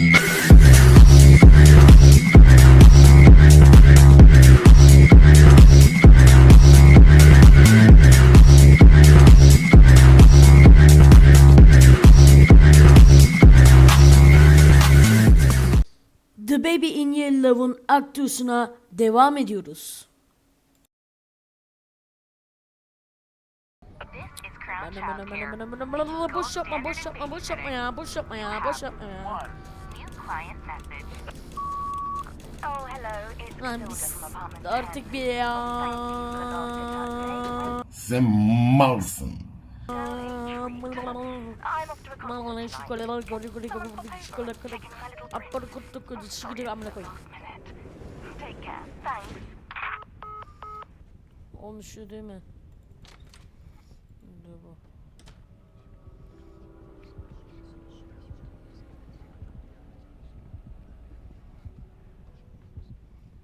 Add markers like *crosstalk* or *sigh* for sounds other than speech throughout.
The Baby in Yellow'un aktusuna devam ediyoruz. Boş yapma boş yapma boş yapma ya boş yapma ya boş yapma ya. Lan Matilda biz from apartment artık bir ya. Sen malsın. I'm off to a Bana bana şu concert koleler goli goli goli goli şu koleler goli apar kutu kutu şu gidiyor amına koyayım. minute. Take care. Thanks. Olmuş şu değil mi? Dur bu.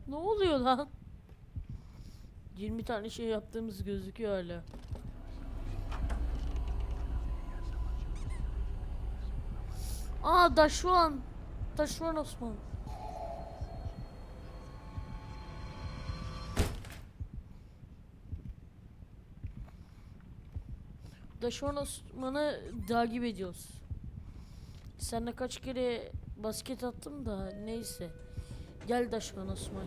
Ne oluyor lan? 20 tane şey yaptığımız gözüküyor hala. Aa Daşuan. Daşuan Osman. Daşuan Osman'ı takip ediyoruz. Seninle kaç kere basket attım da neyse. Gel Daşuan Osman.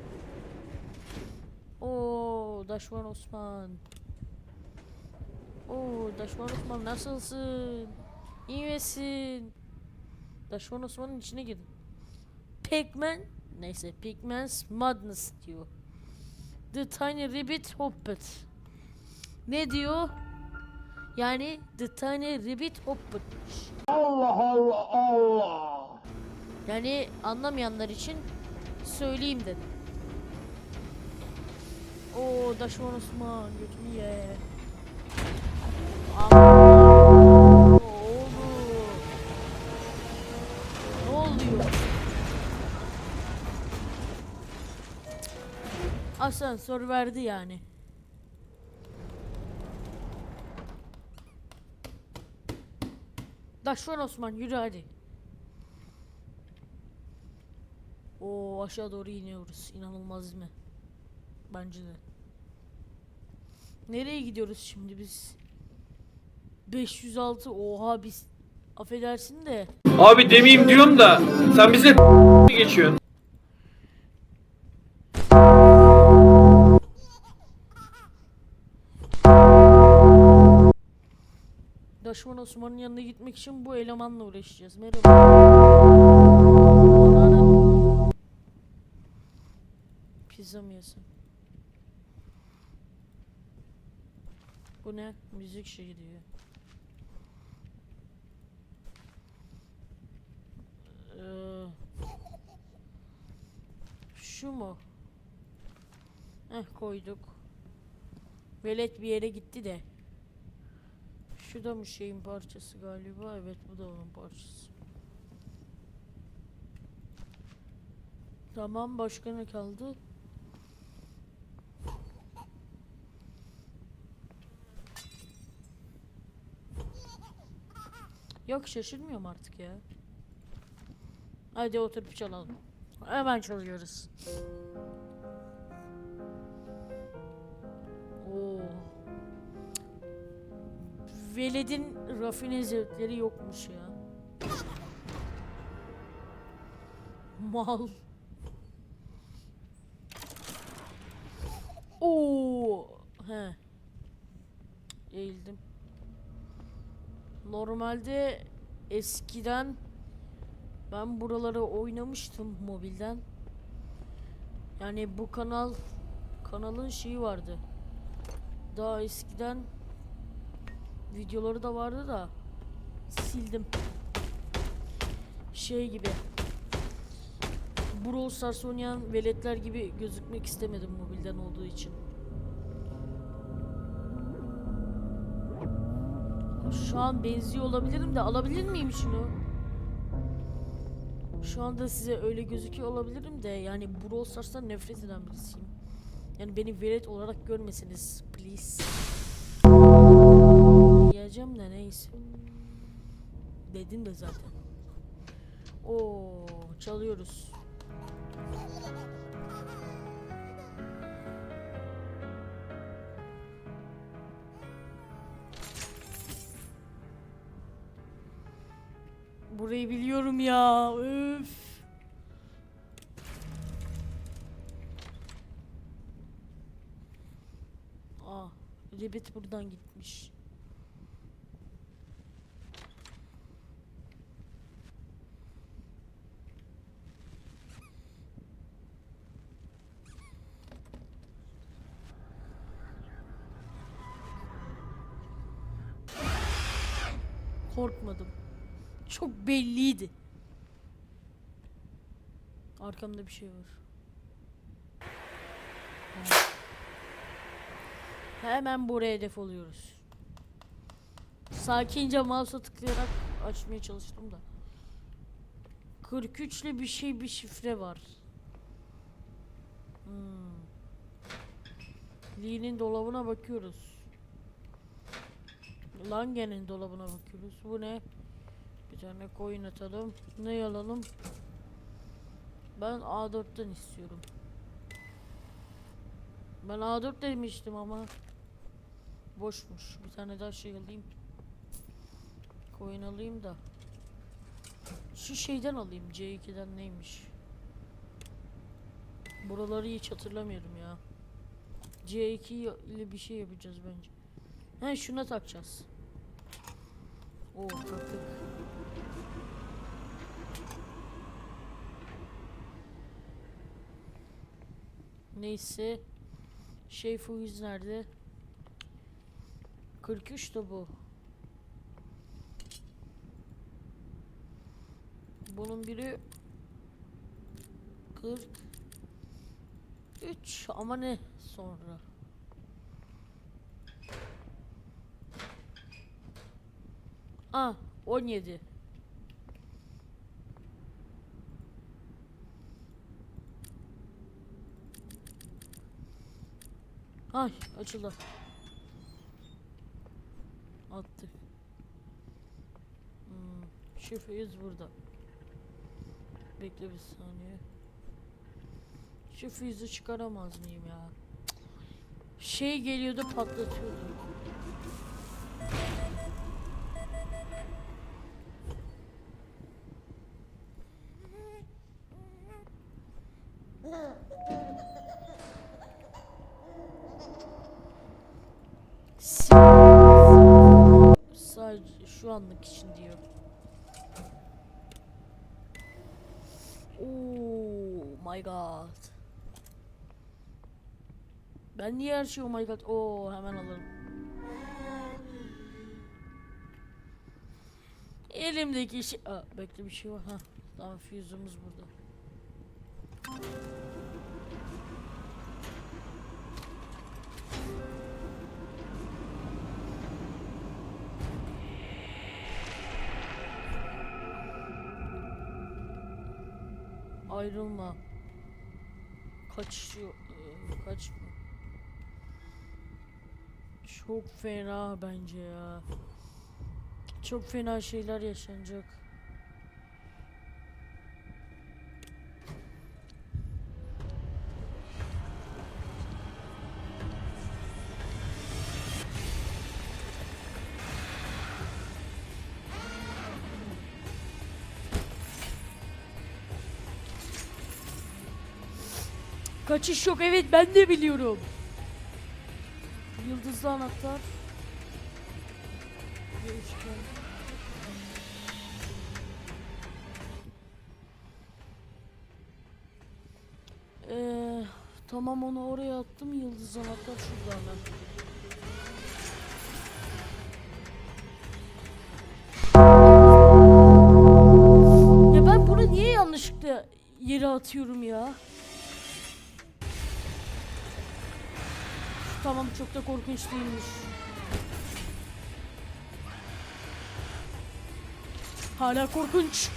Oo Daşuan Osman. Oo Daşuan Osman nasılsın? İyi misin? Daşuan Osman'ın içine girdim. Pac-Man neyse Pac-Man's Madness diyor. The Tiny Rabbit Hoppet. Ne diyor? Yani The Tiny Rabbit Hoppet. Allah Allah Allah. Yani anlamayanlar için söyleyeyim dedim. Oo Daşman Osman götünü ye. Ne oluyor? Asansör verdi yani. Daşman Osman yürü hadi. O aşağı doğru iniyoruz. İnanılmaz mi? Bence de. Nereye gidiyoruz şimdi biz? 506 oha biz affedersin de Abi demeyeyim diyorum da sen bize *laughs* geçiyorsun. Daşman Osman'ın yanına gitmek için bu elemanla uğraşacağız. Merhaba. Pizza mı yesin? Bu ne? Müzik şeyi diyor. Ee, şu mu? Heh koyduk. Velet bir yere gitti de. Şu da mı şeyin parçası galiba? Evet bu da onun parçası. Tamam başka ne kaldı? Yok şaşırmıyorum artık ya. Hadi oturup çalalım. Hemen çalıyoruz. Oo. Veled'in rafine zevkleri yokmuş ya. Mal. Oo. He. Eğildim. Normalde eskiden ben buraları oynamıştım mobilden. Yani bu kanal kanalın şeyi vardı. Daha eskiden videoları da vardı da sildim. Şey gibi. Brawl Stars oynayan veletler gibi gözükmek istemedim mobilden olduğu için. Şu an benziyor olabilirim de alabilir miyim şunu? Şu anda size öyle gözüküyor olabilirim de yani Brawl Stars'tan nefret eden birisiyim. Yani beni velet olarak görmesiniz please. Diyeceğim de neyse. Dedim de zaten. Oo. Parçalıyoruz. Burayı biliyorum ya. Üf. Aa, Rabbit buradan gitmiş. Korkmadım. Çok belliydi. Arkamda bir şey var. Ha. Hemen buraya hedef oluyoruz. Sakince mouse'a tıklayarak açmaya çalıştım da. 43'lü bir şey bir şifre var. Hmm. Lee'nin dolabına bakıyoruz. Langen'in dolabına bakıyoruz. Bu ne? Bir tane koyun atalım. Ne alalım? Ben A4'ten istiyorum. Ben A4 demiştim ama boşmuş. Bir tane daha şey alayım. Koyun alayım da. Şu şeyden alayım. C2'den neymiş? Buraları hiç hatırlamıyorum ya. C2 ile bir şey yapacağız bence. He şuna takacağız. Oo taktık. Neyse. Şey Fuiz nerede? 43 da bu. Bunun biri 43 ama ne sonra? Ah 17. Ay açıldı. Attık. Hmm, şifreyiz burada. Bekle bir saniye. Şu çıkaramaz mıyım ya? Şey geliyordu patlatıyordu. Anlık için diyor. Oh my god. Ben niye her şey oh my god? Oo hemen alırım. Elimdeki şey... Aa, bekle bir şey var. Ha, tamam füzümüz burada. Ayrılma. Kaçıyor. Ee, Kaçma. Çok fena bence ya. Çok fena şeyler yaşanacak. Kaçış yok evet ben de biliyorum. Yıldızlı anahtar. Ve. Ee, tamam onu oraya attım. Yıldız anahtar şurada hemen. Ya ben bunu niye yanlışlıkla yere atıyorum ya? Tamam çok da korkunç değilmiş. Hala korkunç.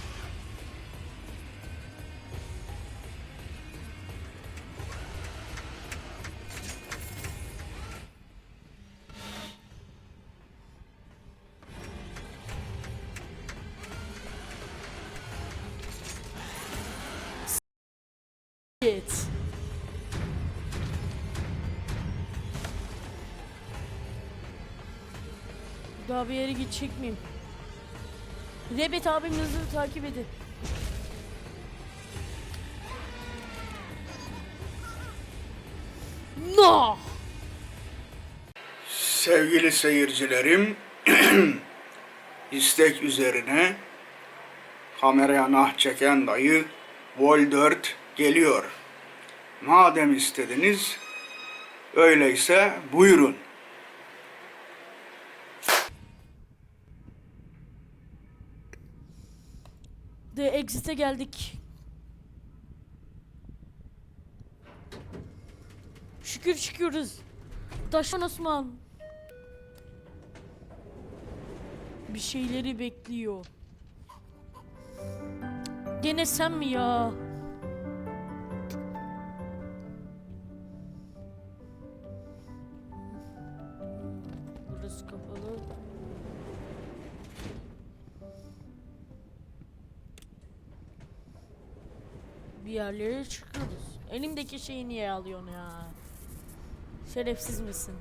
It. Daha bir yere gidecek miyim? Rebet abim hızlı takip edin. No! Sevgili seyircilerim, *clears throat* istek üzerine kameraya nah çeken dayı Vol 4 geliyor. Madem istediniz, öyleyse buyurun. The Exit'e geldik. Şükür şükürüz. Taşan Osman. Bir şeyleri bekliyor. Gene sen mi ya? Yerlere çıkıyoruz. Elimdeki şeyi niye alıyorsun ya? Şerefsiz misin?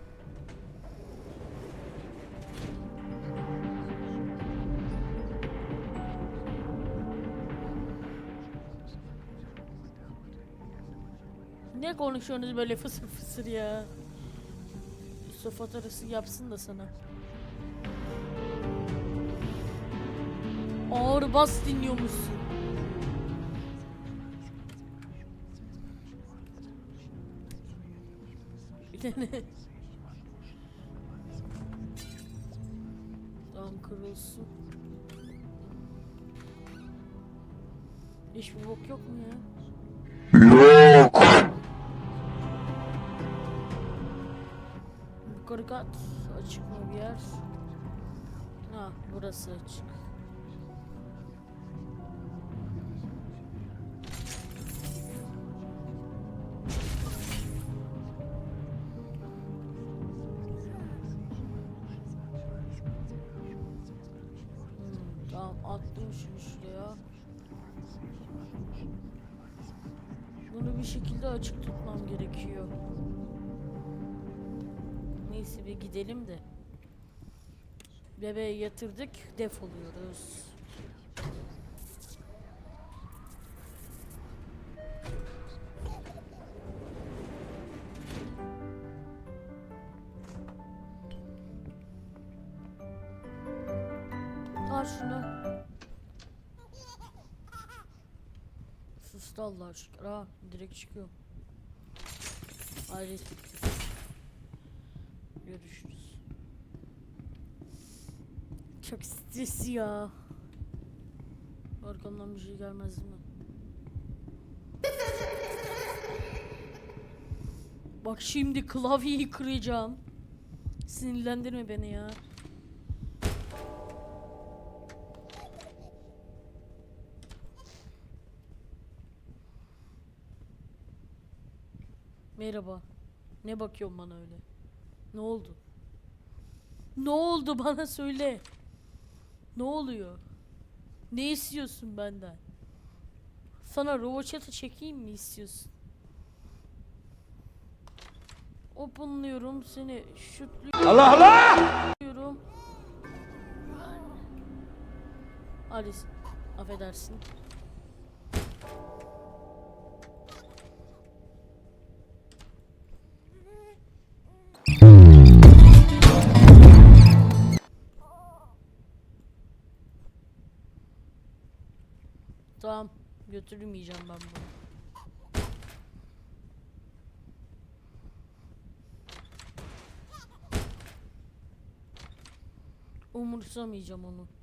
Ne konuşuyorsunuz böyle fısır fısır ya? Yusuf fotoğrafı yapsın da sana. Ağır bas dinliyormuşsun. Tane. Tam kırılsın. Hiçbir bok yok mu ya? Yok. Yukarı kat. Açık mı bir yer? Ha burası açık. Tutmam gerekiyor. Neyse bir gidelim de. Bebeği yatırdık, defoluyoruz. Al şunu. Sustu Allah aşkına. Direkt çıkıyor. Haydi. Görüşürüz. Çok stresli ya. Arkamdan bir şey gelmez mi? Bak şimdi klavyeyi kıracağım. Sinirlendirme beni ya. Merhaba. Ne bakıyorsun bana öyle? Ne oldu? Ne oldu *laughs* bana söyle. Ne oluyor? Ne istiyorsun benden? Sana rovaçata çekeyim mi istiyorsun? Openlıyorum seni şutluyorum. Allah Allah! Alice affedersin. Götürmeyeceğim ben bunu. Umursamayacağım onu.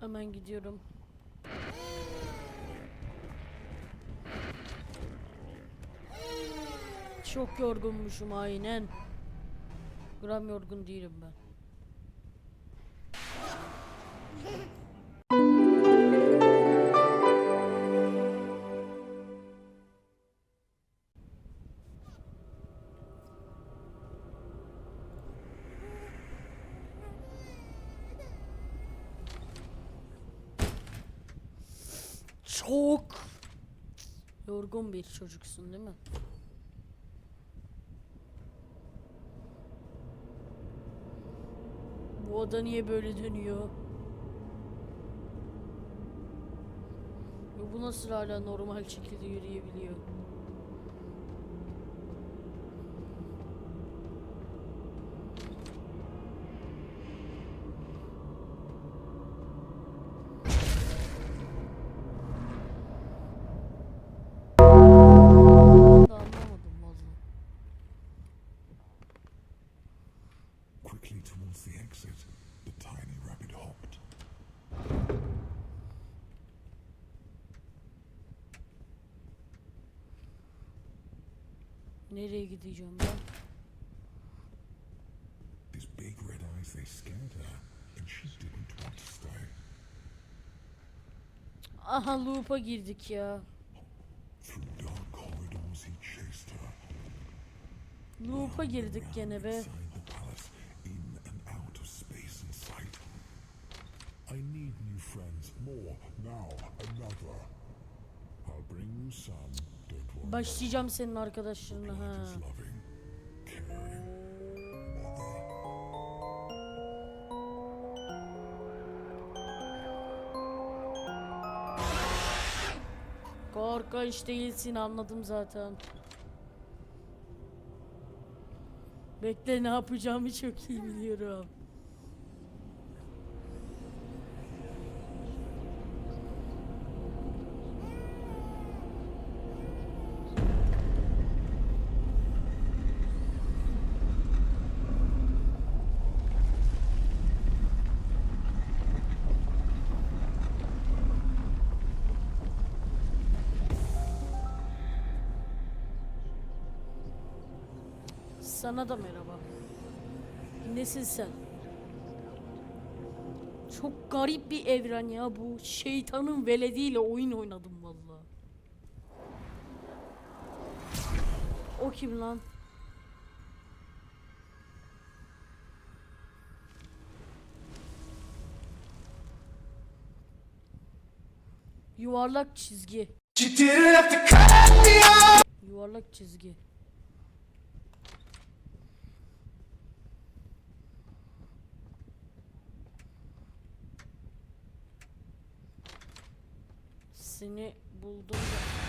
Hemen gidiyorum. Çok yorgunmuşum aynen. Gram yorgun değilim ben. Yorgun bir çocuksun değil mi? Bu oda niye böyle dönüyor? Bu nasıl hala normal şekilde yürüyebiliyor? Da Anlamadım valla. Quickly towards the exit, the tiny rabbit hopped. Nereye gideceğim ben? These big red eyes, they scared her, and she didn't want to stay. Aha loop'a girdik ya. Loop'a girdik gene be. I need new friends, more, now, another. I'll bring you some. Başlayacağım senin arkadaşlarına ha. Korkunç değilsin anladım zaten. Bekle ne yapacağımı çok iyi biliyorum. Sana da merhaba. Nesin sen? Çok garip bir evren ya bu. Şeytanın velediyle oyun oynadım vallahi. O kim lan? Yuvarlak çizgi. Yuvarlak çizgi. Seni buldum da.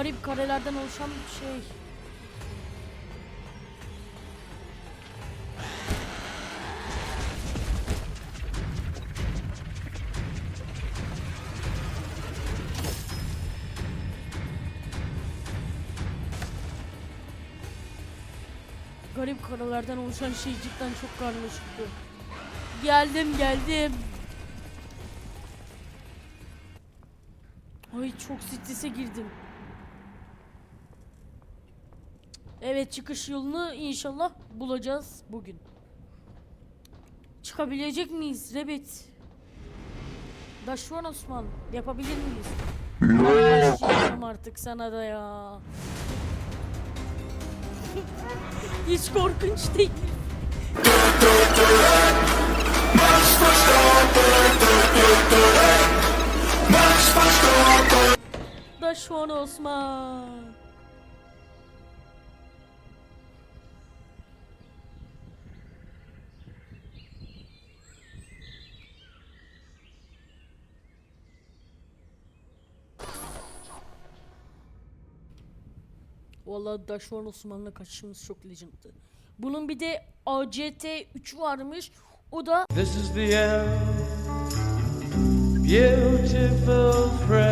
Garip karelerden oluşan bir şey. Garip karelerden oluşan şey cidden çok karmaşıktı. Geldim geldim. Ay çok strese girdim. Evet çıkış yolunu inşallah bulacağız bugün. Çıkabilecek miyiz Rebet? Daşvan Osman yapabilir miyiz? Başlayacağım artık sana da ya. Hiç korkunç değil. Daşvan Osman. Vallahi Daşvan Osman'la kaçışımız çok legend'tı. Bunun bir de ACT 3 varmış. O da This is the end. Beautiful friend.